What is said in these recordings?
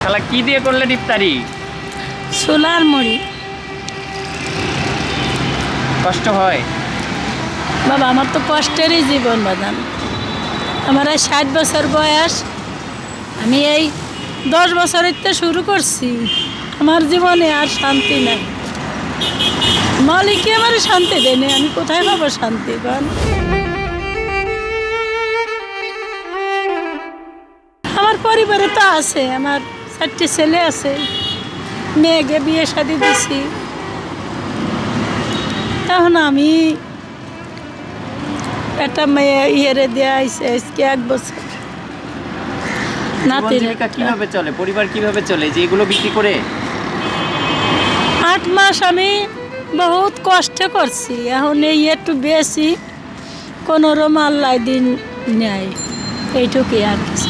খালা কি দিয়ে করলেন ইফতারি সোলার মুড়ি। কষ্ট হয়? বাবা আমার তো কষ্টেরই জীবন বাদান আমার এই ষাট বছর বয়স আমি এই দশ বছরের তো শুরু করছি। আমার জীবনে আর শান্তি নাই। মালিকই আমার শান্তি দেয়নি আমি কোথায় পাবো শান্তি বল? আমার পরিবারে তো আছে আমার চারটি ছেলে আছে মেয়েকে বিয়ে শাদি দিছি। এখন আমি একটা মেয়ে ইয়েরে দেওয়া আইসে আজকে এক বছর। নাতির কীভাবে চলে? পরিবার কীভাবে চলে? যে এগুলো বিক্রি করে? আট মাস আমি বহুত কষ্ট করছি। এখন এই একটু বেশি কোনো রোমাল্লাই দিন নেয় এইটুকুই আর কিছু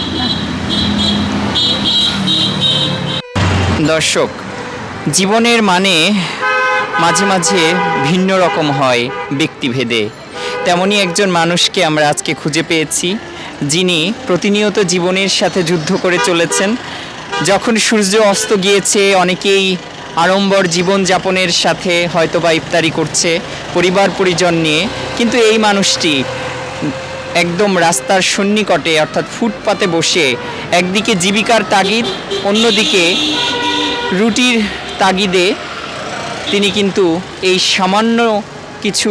দর্শক, জীবনের মানে মাঝে মাঝে ভিন্ন রকম হয় ব্যক্তিভেদে। তেমনই একজন মানুষকে আমরা আজকে খুঁজে পেয়েছি, যিনি প্রতিনিয়ত জীবনের সাথে যুদ্ধ করে চলেছেন। যখন সূর্য অস্ত গিয়েছে, অনেকেই আড়ম্বর জীবনযাপনের সাথে হয়তোবা ইফতারি করছে, পরিবার, পরিজন নিয়ে। কিন্তু এই মানুষটি একদম রাস্তার সন্নিকটে, অর্থাৎ ফুটপাতে বসে, একদিকে জীবিকার তাগিদ, অন্যদিকে রুটির তাগিদে তিনি কিন্তু এই সামান্য কিছু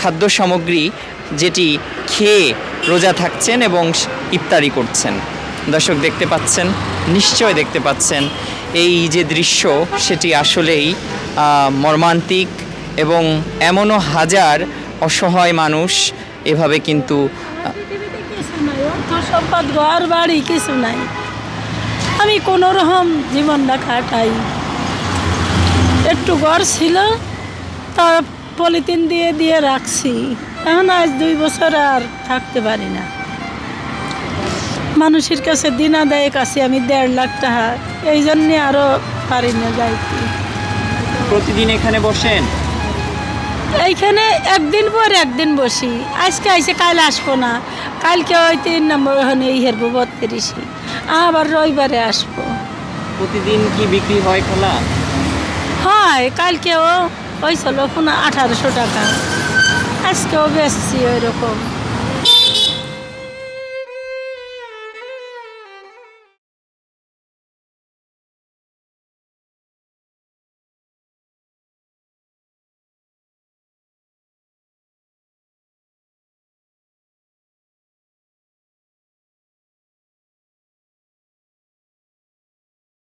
খাদ্য সামগ্রী যেটি খেয়ে রোজা থাকছেন এবং ইফতারি করছেন। দর্শক দেখতে পাচ্ছেন, নিশ্চয় দেখতে পাচ্ছেন এই যে দৃশ্য, সেটি আসলেই মর্মান্তিক এবং এমনও হাজার অসহায় মানুষ এভাবে কিন্তু সম্পদ ঘর বাড়ি কিছু নাই। আমি কোনো রকম জীবনটা কাটাই। একটু ঘর ছিল তা পলিথিন দিয়ে দিয়ে রাখছি। এখন আজ দুই বছর আর থাকতে পারি না। মানুষের কাছে দিনা দেয় কাছে আমি দেড় লাখ টাকা। এই জন্যে আরও পারি না যাইতে প্রতিদিন এখানে বসেন? এইখানে একদিন পর একদিন বসি। আজকে আইসে কাল আসব না। কালকে ওই তিন নম্বর ওখানে এই হেরবো বত্রিশে। আবার রবিবারে আসব। প্রতিদিন কি বিক্রি হয় খোলা? হয় কালকেও ওই ছিল আঠারোশো টাকা। আজকেও বেচছি ওই রকম